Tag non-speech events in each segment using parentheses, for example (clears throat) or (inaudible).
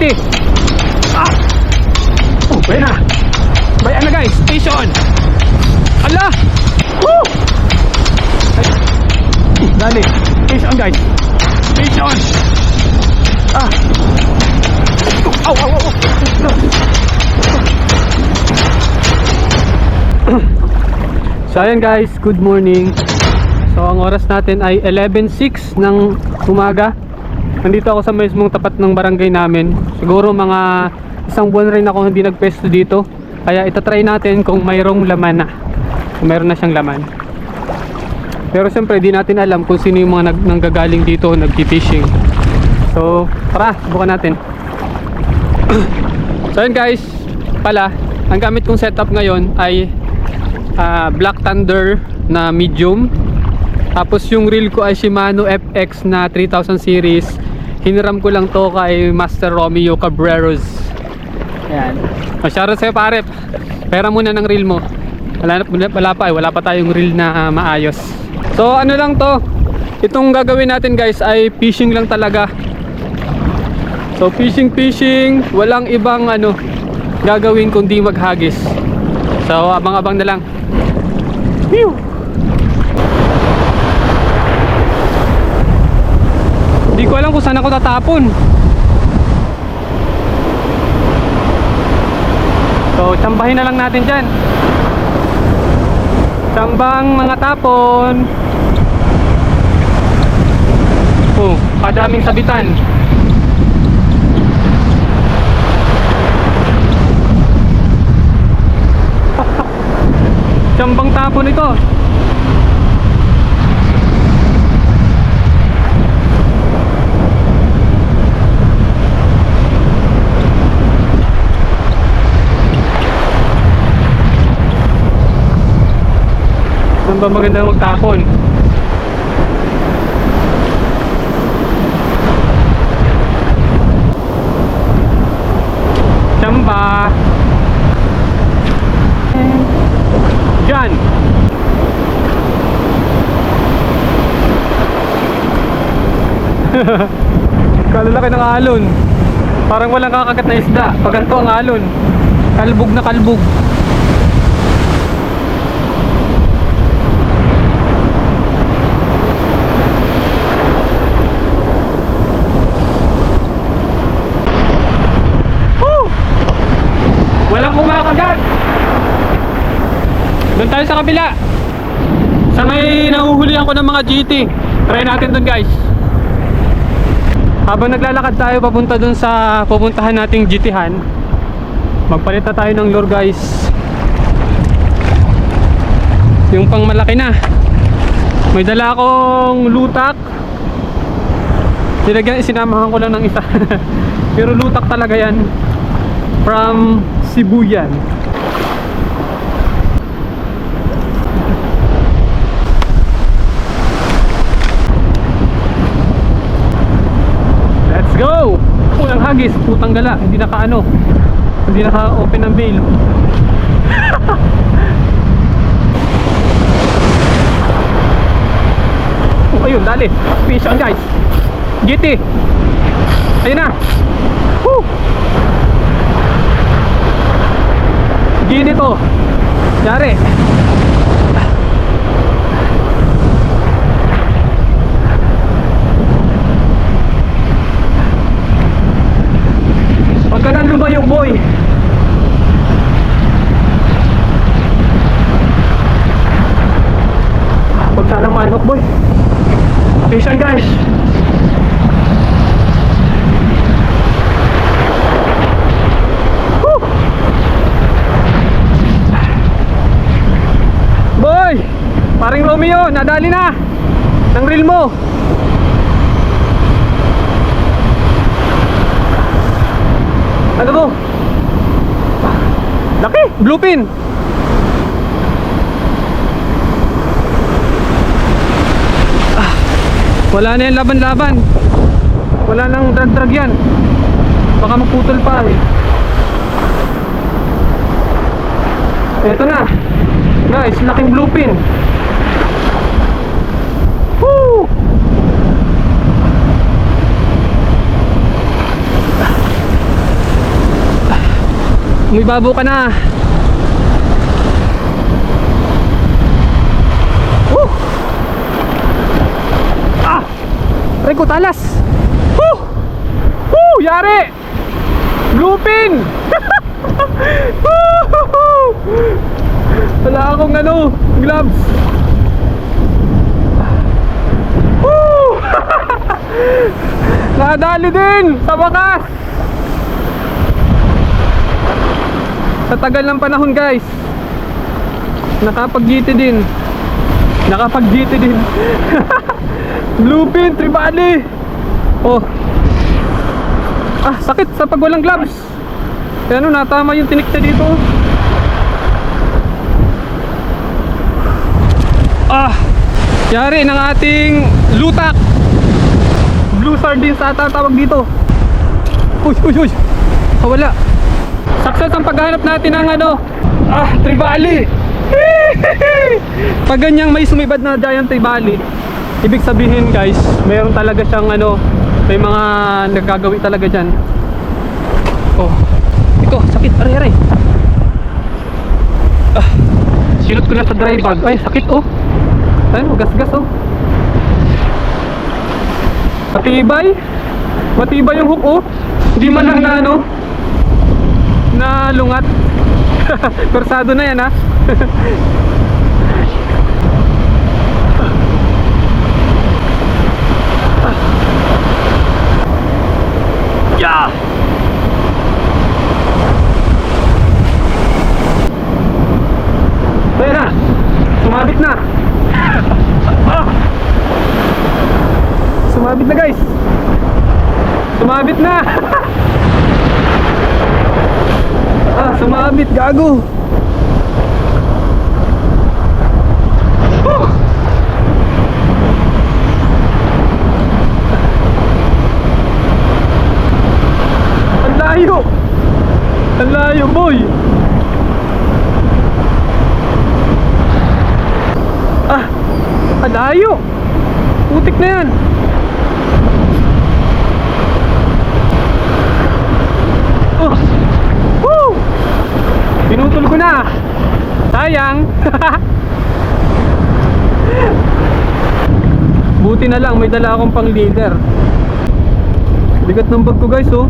GT. Ah! Oh, bayan na. Bayan na guys, station. Ala! Woo! Ay. Dali. Station guys. Station. Ah. Au, au, au. So ayan guys, good morning. So ang oras natin ay 11.06 ng umaga. Nandito ako sa mismong tapat ng barangay namin. Siguro mga isang buwan rin ako hindi nagpesto dito. Kaya itatry natin kung mayroong laman na. Kung mayroon na siyang laman. Pero siyempre di natin alam kung sino yung mga nag nanggagaling dito nagki-fishing. So tara, subukan natin. (clears throat) so yun guys, pala, ang gamit kong setup ngayon ay ah, Black Thunder na medium. Tapos yung reel ko ay Shimano FX na 3000 series. Hiniram ko lang to kay Master Romeo Cabreros. Ayan. Masyaro sa'yo pare. Pera muna ng reel mo. Wala, wala pa eh. Wala pa tayong reel na ah, maayos. So ano lang to. Itong gagawin natin guys ay fishing lang talaga. So fishing fishing, walang ibang ano gagawin kundi maghagis. So abang-abang na lang. Phew! Hindi ko alam kung saan ako tatapon. So tsambahin na lang natin dyan. Tsambang mga tapon. Oh, kadaming sabitan. (laughs) Tsambang tapon ito. Ba maganda magtapon? Tsamba. Diyan. (laughs) Kalalaki ng alon. Parang walang kakagat na isda. Pag ganito ang alon. Kalbog na kalbog. Woo! Walang kumakagat. Tayo sa kabila. Sa may nahuhulihan ko ng mga GT. Try natin doon guys. Habang naglalakad tayo papunta doon sa pupuntahan nating GThan, magpalit na tayo ng lure guys. Yung pang malaki na. May dala akong lutak. Nilagyan, sinamahan ko lang ng isa. (laughs) Pero lutak talaga yan. From Cebu Unang hagis, putang gala, hindi naka ano, hindi naka open ang veil. (laughs) oh, ayun, dali. Fish on guys. GT. Ayun na. Woo! GT to. Yari. Huwag ka nang lumayo, boy. Huwag sanang manok, boy. Patient, guys. Woo! Boy! Paring Romeo, nadali na! Ng reel mo! Ano to? Laki! Bluepin! Ah, wala na yan laban-laban. Wala nang drag-drag yan. Baka magputol pa eh. Eto na. Guys, laking bluepin. Woo! Umibabo ka na. Woo! Ah! Aray ko, talas! Woo! Woo! Yari! Lupin! (laughs) Woo! Wala akong ano, gloves. Woo! (laughs) Nadali din sa wakas. Sa tagal ng panahon guys. Nakapag-GT din. Nakapag-GT din. (laughs) Bluepin, Tribali. Oh. Ah, sakit sa pag walang gloves. Kaya ano, natama yung tinik dito. Ah, yari ng ating lutak. Blue sardines ata tawag dito. Uy, uy, uy. Ah, wala. Success ang paghahanap natin ng ano. Ah, tribali. (laughs) Pag ganyang may sumibad na giant tribali, ibig sabihin guys, mayroon talaga siyang ano, may mga nagagawi talaga dyan. Oh, ito, sakit, aray, aray. Ah, sinot ko na sa dry bag. Ay, sakit oh. Ayun, gas-gas oh. Matibay. Matibay yung hook oh. Hindi man lang na ano, na lungat. (laughs) Persado na yan ha. (laughs) yeah. Kaya na. Sumabit na. Ah. Sumabit na guys. Sumabit na. ah, sumabit gago. Oh. Ang layo. Ang layo boy. Ah, ang layo. Putik na yan. Oh. Woo! Pinutol ko na. Sayang. (laughs) Buti na lang may dala akong pang leader. Bigat ng bag ko guys oh.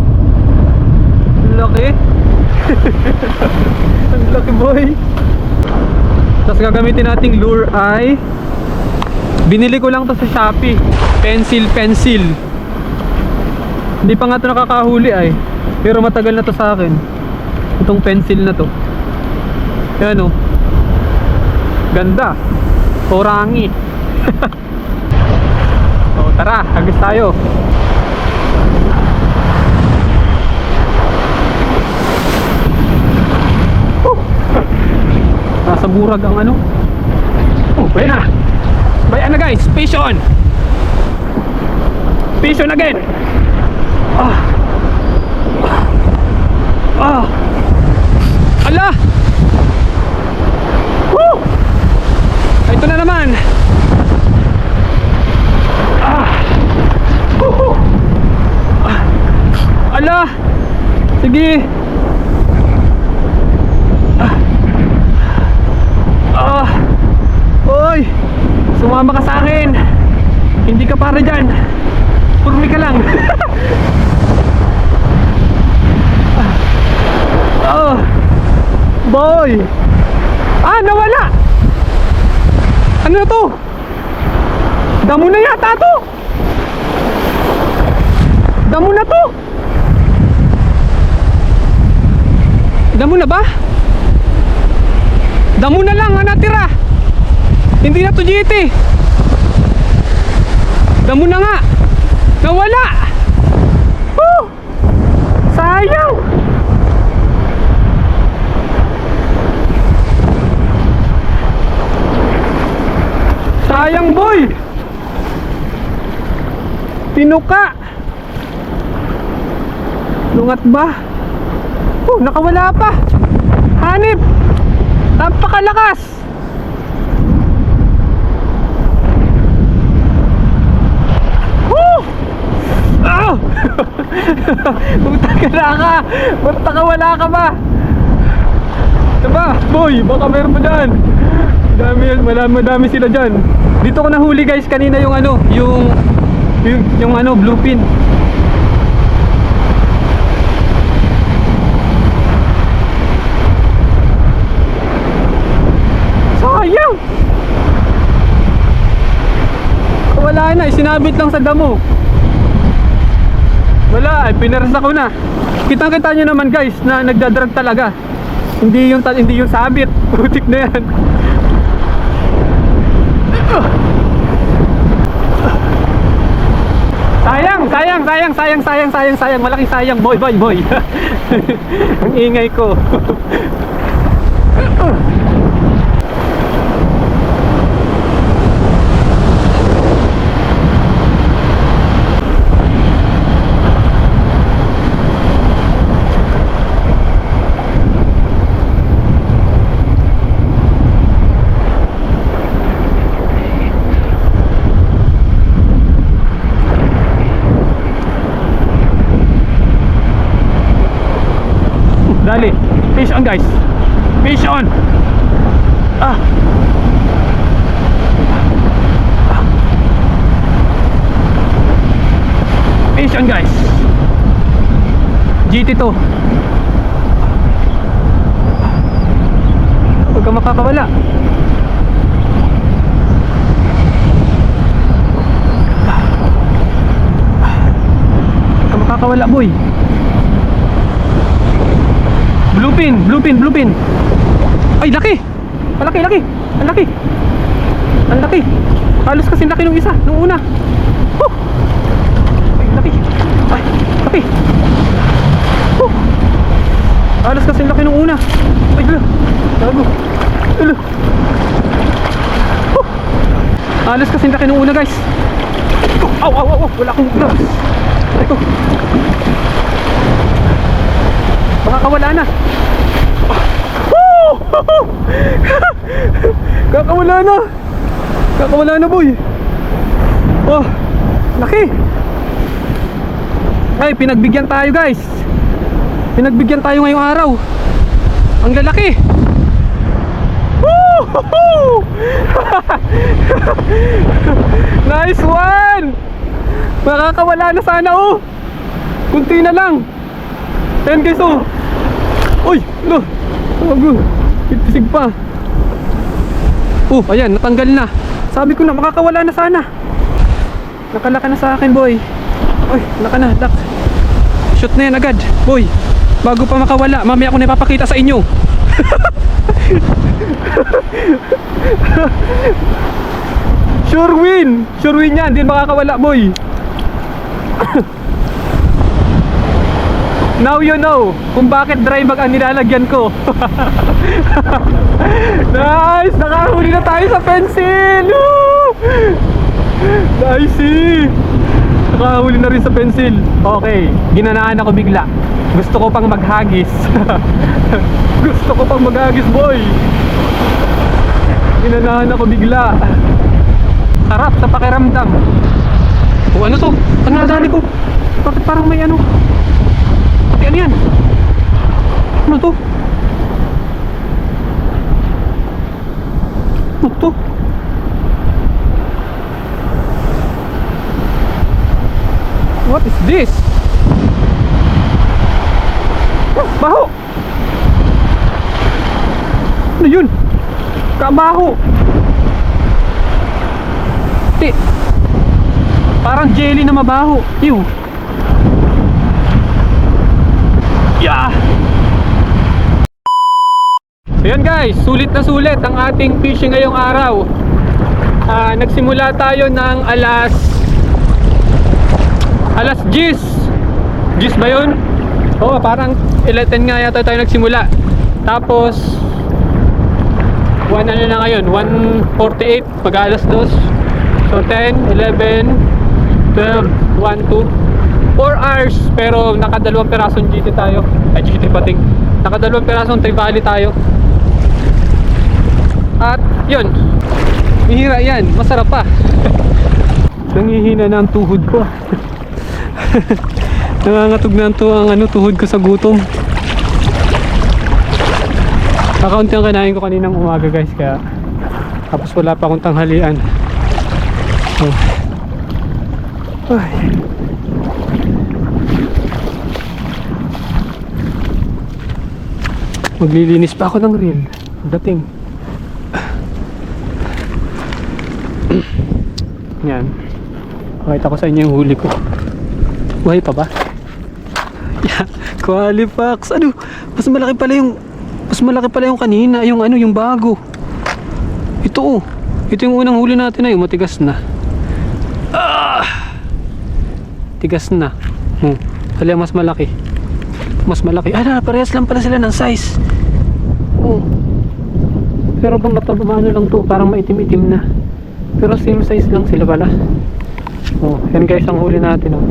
Laki. (laughs) Ang laki boy. Tapos gagamitin nating lure ay Binili ko lang to sa Shopee. Pencil, pencil. Hindi pa nga to nakakahuli ay. Pero matagal na to sa akin. Itong pencil na to. Yan o. Ganda. Orangi. (laughs) o tara, agis tayo. Woo! Nasa burag ang ano. Oh, pwede na. Bayan na guys, fish on. Fish on again. Ah. Ah. Woo! Ito na naman. Ah. Ah. Ala. Sige. Ah. Ah. Oy. Sumama ka sa akin. Hindi ka para dyan. Purmi ka lang. oh. (laughs) Boy. Ah, nawala. Ano to? Damo na yata to. Damo na to. Damo na ba? Damo na lang ang natira. Hindi na to GT. Damo na nga. Nawala. Woo! Sayang. Sayang boy. Pinuka. Lungat ba? Oh, nakawala pa. Hanip. Napakalakas. Woo! Ah! (laughs) Puta ka na ka! Punta ka wala ka ba? Diba? Boy, baka meron pa dyan. Madami, madami, madami sila dyan. Dito ko nahuli guys kanina yung ano, yung yung, yung ano, blue pin. Sayang! Wala na, sinabit lang sa damo. Wala, ay pinarasa ko na. Kitang-kita nyo naman guys na nagdadrag talaga. Hindi yung hindi yung sabit. (laughs) Putik na yan. Sayang, sayang, sayang, sayang, sayang, sayang, sayang, malaking sayang, boy, boy, boy. (laughs) Ang ingay ko. (laughs) Dali. Fish on guys. Fish on. Ah. Fish on guys. GT to. Huwag ka makakawala. Huwag ka makakawala boy. Blue pin, blue pin, blue pin. Ay, laki! Malaki, laki! Ang laki! Ang laki! Halos kasi laki nung isa, nung una. Woo! Ay, laki! Ay, laki! Woo! Halos kasi laki nung una. Ay, hala! Gago! Hala! Woo! Halos kasi laki nung una, guys. Aw, aw, aw, aw! Wala akong gloves. Ay, ko. Makakawala na. (laughs) Kakawala na. Kakawala na, boy. Oh, laki. Ay, pinagbigyan tayo, guys. Pinagbigyan tayo ngayong araw. Ang lalaki. (laughs) Nice one! Makakawala na sana, oh. Kunti na lang. Ayan guys oh. Uy! Ano? Tago Pitisig pa. Oh, ayan, natanggal na. Sabi ko na, makakawala na sana. Nakalaka na sa akin boy. Uy, naka na, lock Shoot na yan agad, boy. Bago pa makawala, mamaya ko na ipapakita sa inyo. (laughs) Sure win! Sure win yan, din makakawala boy (coughs) Now you know kung bakit dry bag ang nilalagyan ko. (laughs) nice! Nakahuli na tayo sa pencil! Nice! Nakahuli na rin sa pencil. Okay, ginanaan ako bigla. Gusto ko pang maghagis. (laughs) Gusto ko pang maghagis, boy. Ginanahan ako bigla. Sarap sa pakiramdam. O ano to? Ano nadali ko? Bakit parang may ano? Ate, ano yan? Ano to? Ano to? What is this? Oh, baho! Ano yun? Kabaho! Ti! Parang jelly na mabaho. Ew! Yeah! Ayan guys, sulit na sulit ang ating fishing ngayong araw. Ah, nagsimula tayo ng alas alas 10. 10 ba yun? Oo, parang 11 nga yata tayo nagsimula. Tapos 1 ano na ngayon, 1.48 pag alas 2. So 10, 11, 12, 1, 2 4 hours pero nakadalawang pirasong GT tayo. Ay GT pating nakadalawang pirasong Trivali tayo. At yun. Mihira yan. Masarap pa. (laughs) Nangihina na ang tuhod ko. (laughs) Nangangatog na to ang ano, tuhod ko sa gutom. Kakaunti ang kinain ko kaninang umaga guys kaya tapos wala pa akong tanghalian. Oh. Ay. Maglilinis pa ako ng reel. Dating. Yan. Pakita ko sa inyo yung huli ko. Buhay pa ba? Yeah. Qualifax. Ano? Mas malaki pala yung mas malaki pala yung kanina, yung ano, yung bago. Ito oh. Ito yung unang huli natin na yung matigas na. Ah! Tigas na. Hmm. Kaya mas malaki. Mas malaki. Ah, parehas lang pala sila ng size. Oh. Pero bang matabamano lang to, parang maitim-itim na. Pero same size lang sila pala. Oh, yan guys ang huli natin oh.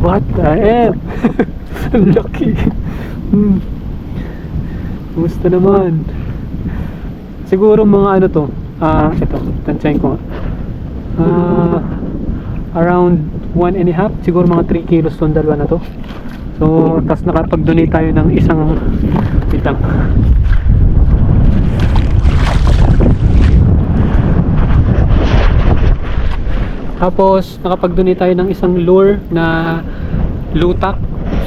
What the F? (laughs) Ang laki. Hmm. Kumusta naman? Siguro mga ano to. Ah, ito. Tansyahin ko. Ah, around 1 and a half. Siguro mga 3 kilos tong dalawa na to. So, tas nakapag-donate tayo ng isang bitang. Tapos, nakapag-donate tayo ng isang lure na lutak.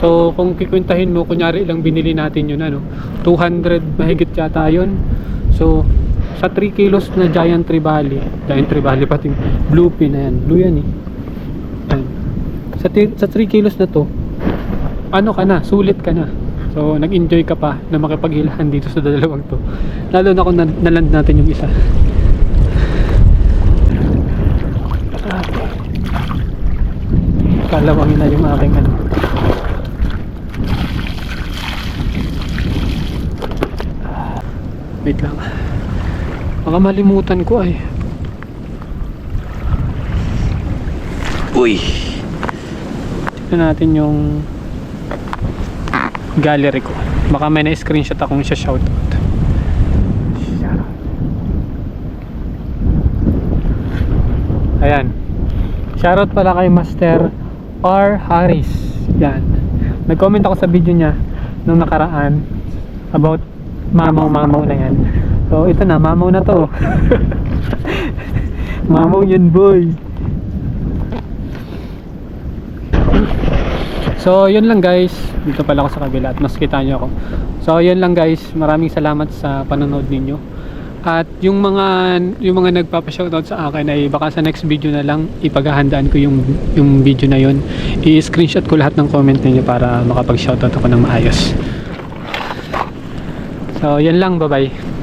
So, kung kikwentahin mo, kunyari ilang binili natin yun, ano, 200 mahigit yata yun. So, sa 3 kilos na giant tribali, giant tribali pati blue pin na yan, blue yan eh. Yan. Sa, sa 3 kilos na to, ano ka na, sulit ka na. So, nag-enjoy ka pa na makipaghilahan dito sa dalawang to. Lalo na kung na- naland natin yung isa. Kalawangin na yung aking ano. Wait lang. Baka malimutan ko ay. Uy. Tignan natin yung gallery ko. Baka may na-screenshot akong siya shoutout. Ayan. Shoutout pala kay Master R. Harris. Yan. Nag-comment ako sa video niya nung nakaraan about mamaw-mamaw na yan. So, ito na. Mamaw na to. (laughs) mamaw yun, boy. So, yun lang guys. Dito pala ako sa kabila at mas kita nyo ako. So, yun lang guys. Maraming salamat sa panonood ninyo. At yung mga yung mga nagpapa-shoutout sa akin ay baka sa next video na lang ipaghahandaan ko yung yung video na yun. I-screenshot ko lahat ng comment ninyo para makapag-shoutout ako ng maayos. So, yan lang. Bye-bye.